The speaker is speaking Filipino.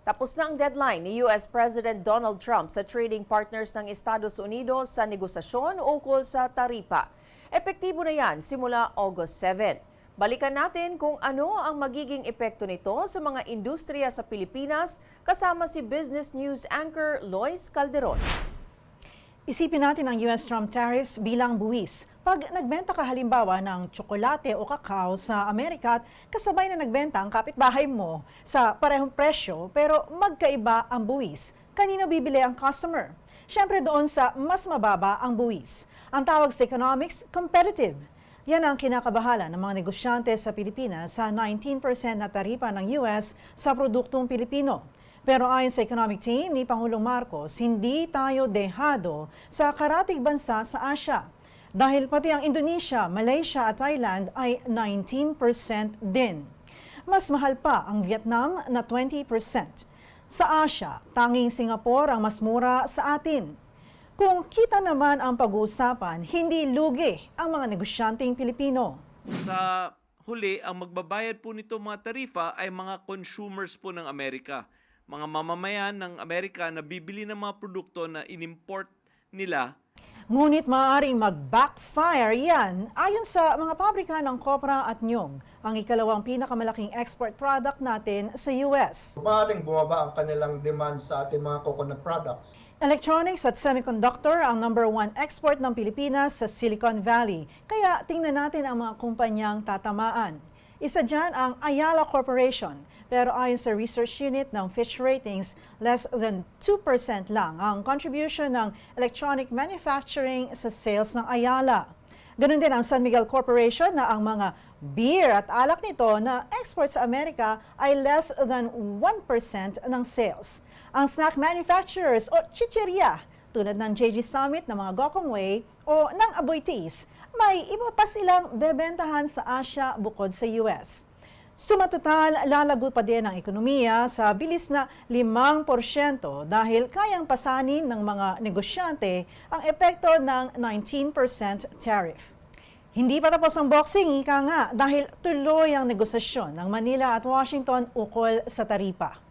Tapos na ang deadline ni US President Donald Trump sa trading partners ng Estados Unidos sa negosasyon ukol sa taripa. Epektibo na yan simula August 7. Balikan natin kung ano ang magiging epekto nito sa mga industriya sa Pilipinas kasama si Business News anchor Lois Calderon. Isipin natin ang US Trump tariffs bilang buwis. Pag nagbenta ka halimbawa ng tsokolate o kakao sa Amerika at kasabay na nagbenta ang kapitbahay mo sa parehong presyo pero magkaiba ang buwis, kanino bibili ang customer? Siyempre doon sa mas mababa ang buwis. Ang tawag sa economics, competitive. Yan ang kinakabahala ng mga negosyante sa Pilipinas sa 19% na taripa ng US sa produktong Pilipino. Pero ayon sa economic team ni Pangulong Marcos, hindi tayo dehado sa karatig bansa sa Asia. Dahil pati ang Indonesia, Malaysia at Thailand ay 19% din. Mas mahal pa ang Vietnam na 20%. Sa Asia, tanging Singapore ang mas mura sa atin. Kung kita naman ang pag-uusapan, hindi lugi ang mga negosyanteng Pilipino. Sa huli, ang magbabayad po nito mga tarifa ay mga consumers po ng Amerika. Mga mamamayan ng Amerika na bibili ng mga produkto na inimport nila Ngunit maaaring mag-backfire yan ayon sa mga pabrika ng Copra at Nyong, ang ikalawang pinakamalaking export product natin sa US. Maaaring bumaba ang kanilang demand sa ating mga coconut products. Electronics at semiconductor ang number one export ng Pilipinas sa Silicon Valley. Kaya tingnan natin ang mga kumpanyang tatamaan. Isa dyan ang Ayala Corporation. Pero ayon sa research unit ng Fitch Ratings, less than 2% lang ang contribution ng electronic manufacturing sa sales ng Ayala. Ganun din ang San Miguel Corporation na ang mga beer at alak nito na export sa Amerika ay less than 1% ng sales. Ang snack manufacturers o chicheria tulad ng JG Summit ng mga Gokong Way o ng Aboy Teas, may iba pa silang bebentahan sa Asia bukod sa US. Sumatotal, lalago pa din ang ekonomiya sa bilis na 5% dahil kayang pasanin ng mga negosyante ang epekto ng 19% tariff. Hindi pa tapos ang boxing, ika nga, dahil tuloy ang negosasyon ng Manila at Washington ukol sa taripa.